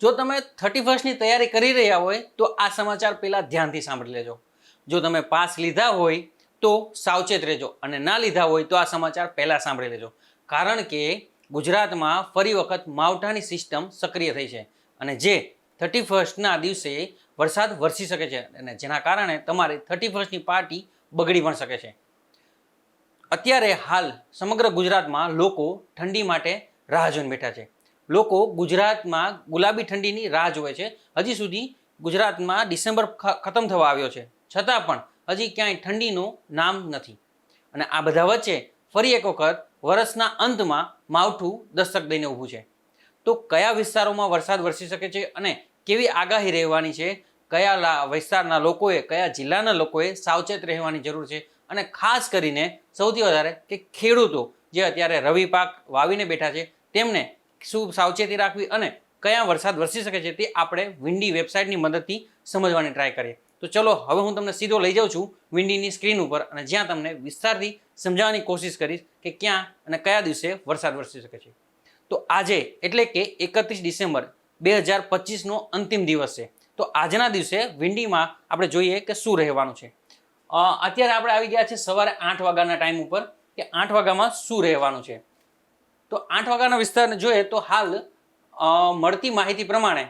જો તમે થર્ટી ફર્સ્ટની તૈયારી કરી રહ્યા હોય, તો આ સમાચાર પહેલાં ધ્યાનથી સાંભળી લેજો. જો તમે પાસ લીધા હોય, તો સાવચેત રહેજો અને ના લીધા હોય, તો આ સમાચાર પહેલાં સાંભળી લેજો. કારણ કે ગુજરાતમાં ફરી વખત માવઠાની સિસ્ટમ સક્રિય થઈ છે અને જે થર્ટી ફર્સ્ટના દિવસે વરસાદ વરસી શકે છે અને જેના કારણે તમારી થર્ટી ફર્સ્ટની પાર્ટી બગડી પણ શકે છે. અત્યારે હાલ સમગ્ર ગુજરાતમાં લોકો ઠંડી માટે રાહ જોઈને બેઠા છે. લોકો ગુજરાતમાં ગુલાબી ઠંડીની રાહ જોવે છે. હજી સુધી ગુજરાતમાં ડિસેમ્બર ખતમ થવા આવ્યો છે. છતાં પણ હજી ક્યાંય ઠંડીનું નામ નથી. અને આ બધા વચ્ચે ફરી એક વખત વર્ષના અંતમાં માવઠું દસ્તક દઈને ઊભું છે. તો કયા વિસ્તારોમાં વરસાદ વરસી શકે છે અને કેવી આગાહી રહેવાની છે? કયા વિસ્તારના લોકોએ, કયા જિલ્લાના લોકોએ સાવચેત રહેવાની જરૂર છે? અને ખાસ કરીને સૌથી વધારે કે ખેડૂતો જે અત્યારે રવિ પાક વાવીને બેઠા છે, તેમને શું સાવચેતી રાખવી અને કયા વરસાદ વરસી શકે છે તે આપણે વિન્ડી વેબસાઇટની મદદથી સમજવાની ટ્રાય કરીએ. તો ચલો, હવે હું તમને સીધો લઈ જાઉં છું વિન્ડીની સ્ક્રીન ઉપર અને જ્યાં તમને વિસ્તારથી સમજાવવાની કોશિશ કરીશ કે ક્યાં અને કયા દિવસે વરસાદ વરસી શકે છે. તો આજે એટલે કે એકત્રીસ ડિસેમ્બર બે હજાર પચીસનો અંતિમ દિવસ છે. તો આજના દિવસે વિંડીમાં આપણે જોઈએ કે શું રહેવાનું છે. અત્યારે આપણે આવી ગયા છે સવારે આઠ વાગ્યાના ટાઈમ ઉપર કે આઠ વાગ્યામાં શું રહેવાનું છે? તો આઠ વાગ્યાના વિસ્તારને જોઈએ તો હાલ મળતી માહિતી પ્રમાણે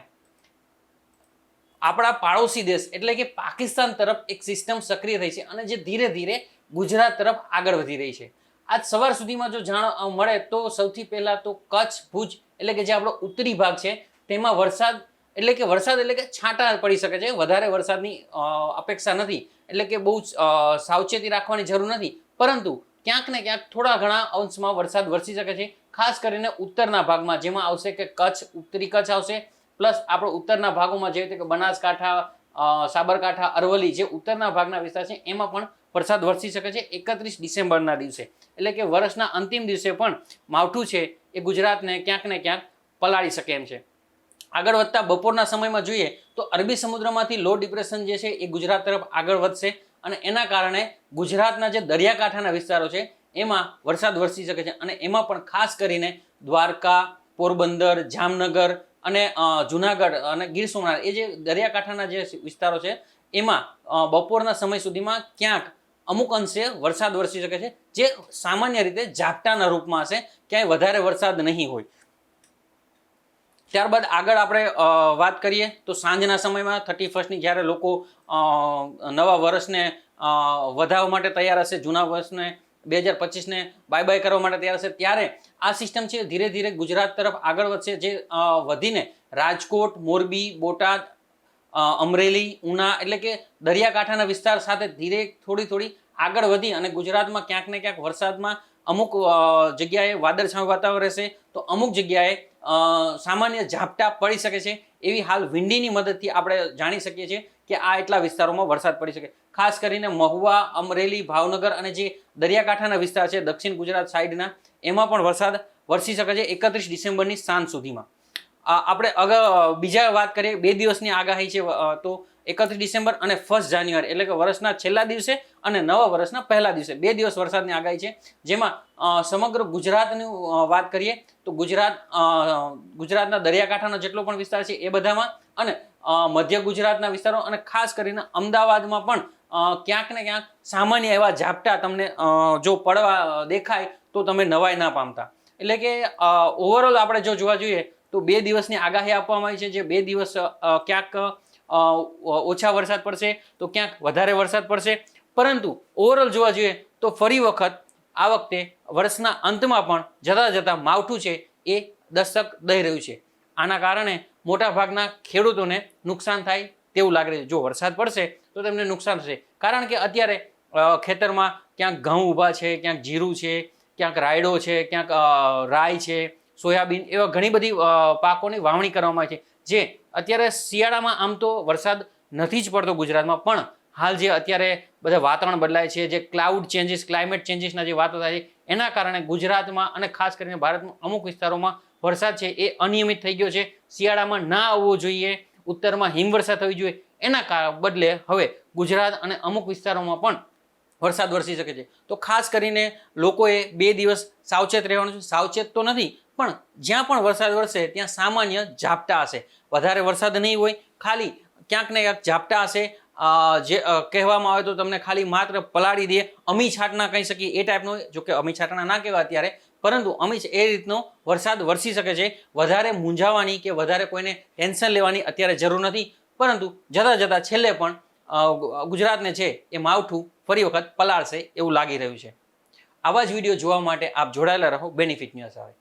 આપણા પાડોશી દેશ એટલે કે પાકિસ્તાન તરફ એક સિસ્ટમ સક્રિય થઈ છે અને જે ધીરે ધીરે ગુજરાત તરફ આગળ વધી રહી છે. આજ સવાર સુધીમાં જો જાણ મળે તો સૌથી પહેલાં તો કચ્છ, ભુજ એટલે કે જે આપણો ઉત્તરી ભાગ છે, તેમાં વરસાદ એટલે કે વરસાદ એટલે કે છાંટા પડી શકે છે. વધારે વરસાદની અપેક્ષા નથી એટલે કે બહુ સાવચેતી રાખવાની જરૂર નથી. પરંતુ ક્યાંક ને ક્યાંક થોડા ઘણા અંશમાં વરસાદ વરસી શકે છે. ખાસ કરીને ઉત્તરના ભાગમાં, જેમાં આવશે કે કચ્છ, ઉત્તરી કચ્છ આવશે. પ્લસ આપણો ઉત્તરના ભાગોમાં જેવી રીતે કે બનાસકાંઠા સાબરકાંઠા, અરવલ્લી જે ઉત્તરના ભાગના વિસ્તાર છે, એમાં પણ વરસાદ વરસી શકે છે એકત્રીસ ડિસેમ્બરના દિવસે. એટલે કે વર્ષના અંતિમ દિવસે પણ માવઠું છે એ ગુજરાતને ક્યાંક ને ક્યાંક પલાળી શકે એમ છે. આગળ વધતા બપોરના સમયમાં જોઈએ તો અરબી સમુદ્રમાંથી લો ડિપ્રેશન જે છે એ ગુજરાત તરફ આગળ વધશે. અને એના કારણે ગુજરાતના જે દરિયાકાંઠાના વિસ્તારો છે, એમાં વરસાદ વરસી શકે છે અને એમાં પણ ખાસ કરીને દ્વારકા, પોરબંદર, જામનગર અને જુનાગઢ અને ગીર સોમનાથ, એ જે દરિયાકાંઠાના જે વિસ્તારો છે, એમાં બપોરના સમય સુધીમાં ક્યાંક અમુક અંશે વરસાદ વરસી શકે છે, જે સામાન્ય રીતે ઝાપટાના રૂપમાં હશે, ક્યાંય વધારે વરસાદ નહીં હોય. ત્યારબાદ આગળ આપણે વાત કરીએ તો સાંજના સમયમાં થર્ટી ફર્સ્ટની જ્યારે લોકો નવા વર્ષને વધાવવા માટે તૈયાર હશે, જૂના વર્ષને, બે હજાર પચીસને બાય બાય કરવા માટે તૈયાર હશે, ત્યારે આ સિસ્ટમ છે ધીરે ધીરે ગુજરાત તરફ આગળ વધશે. જે વધીને રાજકોટ, મોરબી, બોટાદ અમરેલી, ઉના એટલે કે દરિયાકાંઠાના વિસ્તાર સાથે ધીરે થોડી થોડી આગળ વધી અને ગુજરાતમાં ક્યાંક ને ક્યાંક વરસાદમાં અમુક જગ્યાએ વાદળછાયું વાતાવરણ રહેશે. તો અમુક જગ્યાએ સામાન્ય ઝાપટા પડી શકે છે. એવી હાલ વિંડીની મદદથી આપણે જાણી શકીએ છીએ કે આ એટલા વિસ્તારોમાં વરસાદ પડી શકે. ખાસ કરીને મહુવા, અમરેલી, ભાવનગર અને જે દરિયાકાંઠાના વિસ્તાર છે, દક્ષિણ ગુજરાત સાઈડના, એમાં પણ વરસાદ વરસી શકે છે એકત્રીસ ડિસેમ્બરની સાંજ સુધીમાં. આપણે અગર બીજા વાત કરીએ, બે દિવસની આગાહી છે તો એકત્રીસ ડિસેમ્બર અને ફર્સ્ટ જાન્યુઆરી, એટલે કે વર્ષના છેલ્લા દિવસે અને નવા વર્ષના પહેલા દિવસે. બે દિવસ વરસાદની આગાહી છે. જેમાં સમગ્ર ગુજરાતની વાત કરીએ, તો ગુજરાત ગુજરાતના દરિયાકાંઠાનો જેટલો પણ વિસ્તાર છે એ બધામાં અને મધ્ય ગુજરાતના વિસ્તારો અને ખાસ કરીને અમદાવાદમાં પણ ક્યાંક ને ક્યાંક સામાન્ય એવા ઝાપટા તમને જો પડવા દેખાય તો તમે નવાઈ ના પામતા. એટલે કે ઓવરઓલ આપણે જો જોવા જોઈએ તો બે દિવસની આગાહી આપવામાં આવી છે. જે બે દિવસ ક્યાંક ઓછા વરસાદ પડશે તો ક્યાંક વધારે વરસાદ પડશે. પરંતુ ઓવરઓલ જોવા જોઈએ તો ફરી વખત આ વખતે વર્ષના અંતમાં પણ જતા જતા માવઠું છે એ દસ્તક દઈ રહ્યું છે. આના કારણે મોટાભાગના ખેડૂતોને નુકસાન થાય તેવું લાગે છે. જો વરસાદ પડશે તો તેમને નુકસાન થશે. કારણ કે અત્યારે ખેતરમાં ક્યાંક ઘઉં ઊભા છે, ક્યાંક જીરું છે, ક્યાંક રાયડો છે, ક્યાંક રાય છે, સોયાબીન એવા ઘણી બધી પાકોની વાવણી કરવામાં આવે છે. જે અત્યારે શિયાળામાં આમ તો વરસાદ નથી જ પડતો ગુજરાતમાં, પણ હાલ જે અત્યારે બધા વાતાવરણ બદલાય છે, જે ક્લાઉડ ચેન્જીસ ક્લાઇમેટ ચેન્જીસના જે વાતો થાય છે, એના કારણે ગુજરાતમાં અને ખાસ કરીને ભારતમાં અમુક વિસ્તારોમાં વરસાદ છે એ અનિયમિત થઈ ગયો છે. શિયાળામાં ના આવવો જોઈએ, ઉત્તરમાં હિમવર્ષા થવી જોઈએ, એના બદલે હવે ગુજરાત અને અમુક વિસ્તારોમાં પણ વરસાદ વરસી શકે છે. તો ખાસ કરીને લોકોએ બે દિવસ સાવચેત રહેવાનું છે. સાવચેત તો નથી, પણ જ્યાં પણ વરસાદ વરસે ત્યાં સામાન્ય ઝાપટા હશે. વધારે વરસાદ નહીં હોય, ખાલી ક્યાંક ને ક્યાંક ઝાપટા હશે. જે કહેવામાં આવે તો તમને ખાલી માત્ર પલાળી દે, અમી છાંટના કહી શકીએ એ ટાઈપનો જો કે અમી છાટના ના કહેવાય અત્યારે, પરંતુ અમી એ રીતનો વરસાદ વરસી શકે છે. વધારે મૂંઝાવાની કે વધારે કોઈને ટેન્શન લેવાની અત્યારે જરૂર નથી, પરંતુ જતાં જતાં છેલ્લે પણ ગુજરાતને છે એ માવઠું ફરી વખત પલાળશે એવું લાગી રહ્યું છે. આવા જ વીડિયો જોવા માટે આપ જોડાયેલા રહો. બેનિફિટ ન્યૂઝ આવે.